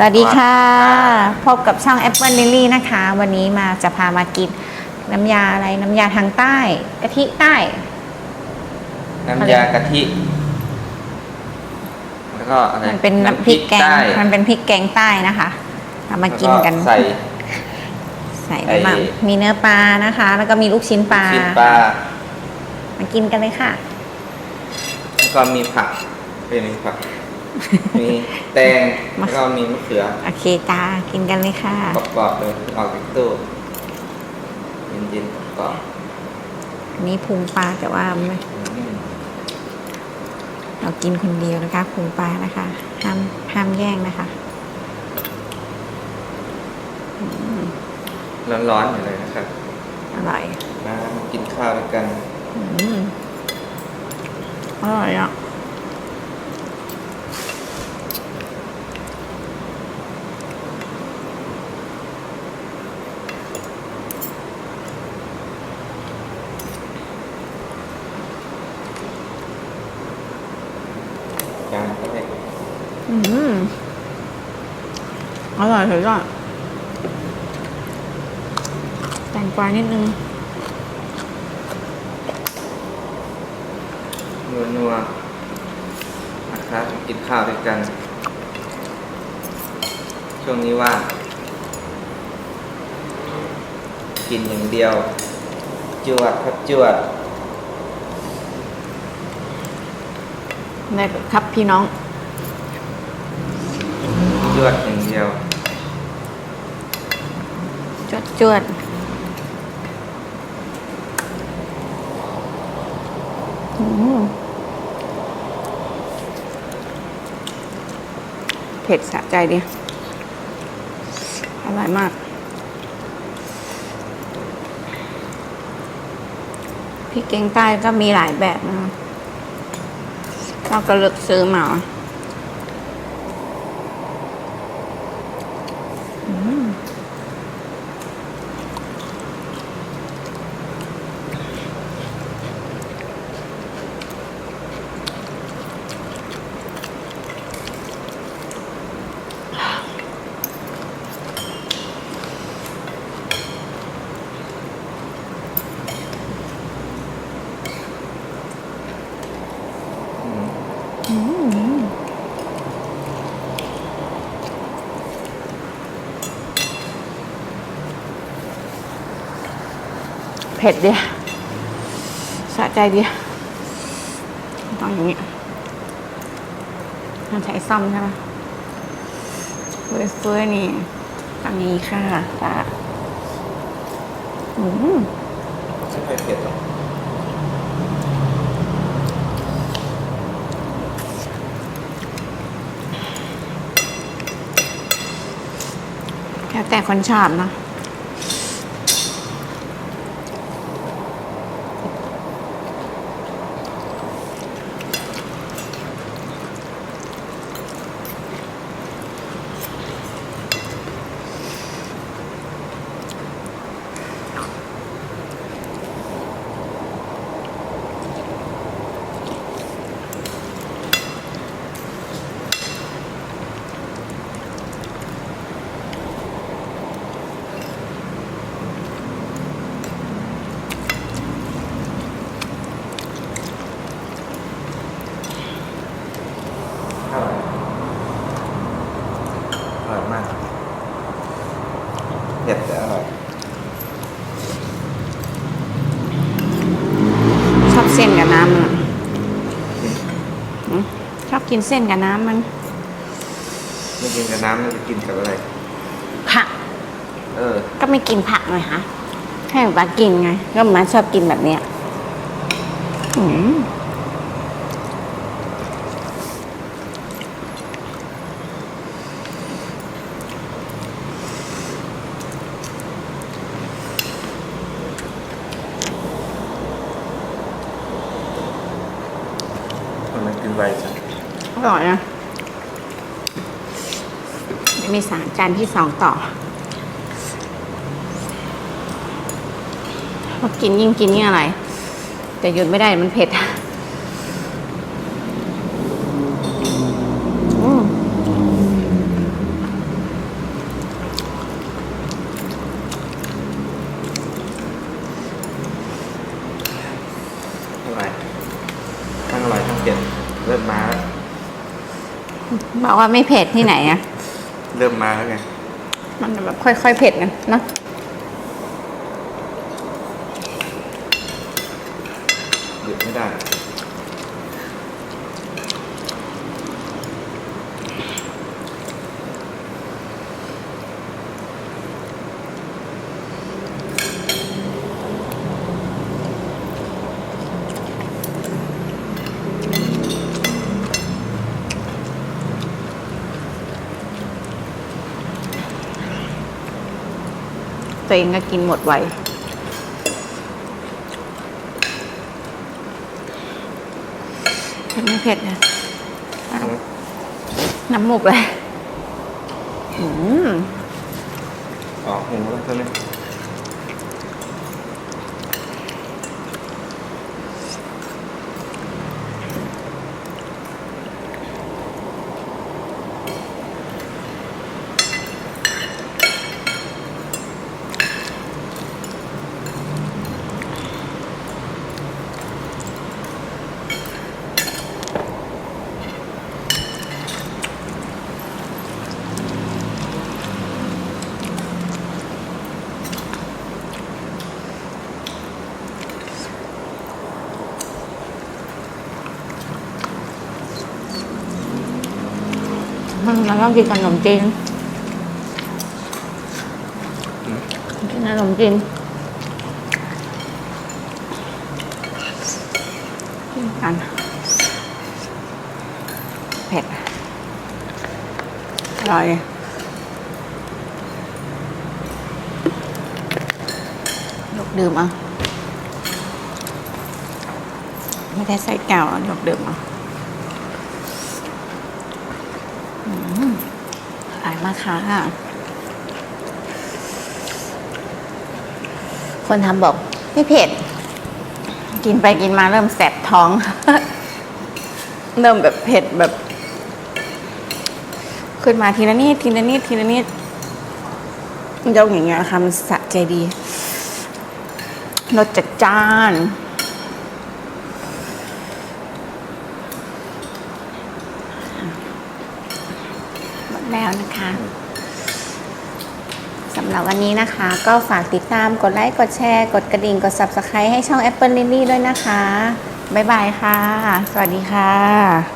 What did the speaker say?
สวัสดีค่ะ พบกับช่อง Apple Lily นะคะ วันนี้มาจะพามากินน้ำยาอะไรน้ำยาทางใต้กะทิใต้ น้ำยากะทิแล้วก็อะไรมันเป็นน้ำพริกแกงใต้มันเป็นพริกแกงใต้นะคะเอามากินกันแล้วใส่ใส่อะไรบ้างมีเนื้อปลานะคะ แล้วก็มีลูกชิ้นปลาชิ้นปลามากินกันเลยค่ะ แล้วก็มีผักเป็นผัก มีแตงมาแล้วก็มีมะเขือโอเคจ้ากินกันเลยค่ะกรอบๆเลยออกจากตู้เย็นๆกรอบอันนี้พุงปลาแต่ว่าไม่ๆอืมเรากินคนเดียวนะคะพุงปลานะคะห้ามห้ามแย่งนะคะร้อนๆอยู่เลยนะครับอร่อยมากินข้าวด้วยกันอืมอร่อยอะ จานก็ได้ อืม อร่อยเลยอะแตงกวานิดนึงนัวๆนะครับกินข้าวด้วยกัน ช่วงนี้ว่างกินอย่างเดียว จวดครับจวดได้ครับพี่น้อง จวดอย่างเดียวจ วดจวดเผ็ดสะใจดี อร่อยมากพริกแกงใต้ก็มีหลายแบบนะคะเราก็เลือกซื้อมา เผ็ดดีสะใจดีต้องอย่างนี้ต้องใช้ซ่อมใช่ไหมเฟื่อยเฟื่อยนี่ตั้งนี้ค่ะปลาอืมไม่ค่อยเผ็ดหรอกแล้วแต่คนชอบเนอะ อร่อยมากเผ็ดแต่อร่อยชอบเส้นกับน้ำมันอะอืมชอบกินเส้นกับน้ำมัน ไม่กินกับน้ำแล้วจะกินกับอะไร ผัก เออ ก็ไม่กินผักเลยค่ะให้ป๊ากินไง ก็มาชอบกินแบบเนี้ยอืม มันมันกินไวจัง อร่อยนะมีสารจานที่สองต่อพอกินยิ่งกินยิ่งอะไร แต่หยุดไม่ได้มันเผ็ดอืม มาแล้ว บอกว่าไม่เผ็ดที่ไหนอะเริ่มมาแล้วไง มันแบบค่อยๆเผ็ดกันเนาะหยุดไม่ได้ ตัวเองก็กินหมดไวเผ็ดไม่เผ็ดนะน้ำมูกเลย อืมออกหูแล้วใช่ไหม มันเราต้องกินขนมจีนกินขนมจีนกินกันเผ็ดอร่อยยกดื่มอะไม่ได้ใส่แก้วอะยกดื่มอะ อืมอร่อยมากค่ะ คนทำบอก ไม่เผ็ด กินไปกินมาเริ่มแสบท้อง เริ่มแบบเผ็ดแบบ ขึ้นมาทีละนิดทีละนิดทีละนิดยกอย่างเงี้ยค่ะมันสะใจดีรสจัดจ้านหมด แล้วนะคะสำหรับวันนี้นะคะ ก็ฝากติดตามกดไลค์ กดแชร์ กดกระดิ่ง กด Subscribe ให้ช่อง Apple Lily ด้วยนะคะ บ๊ายบายค่ะ สวัสดีค่ะ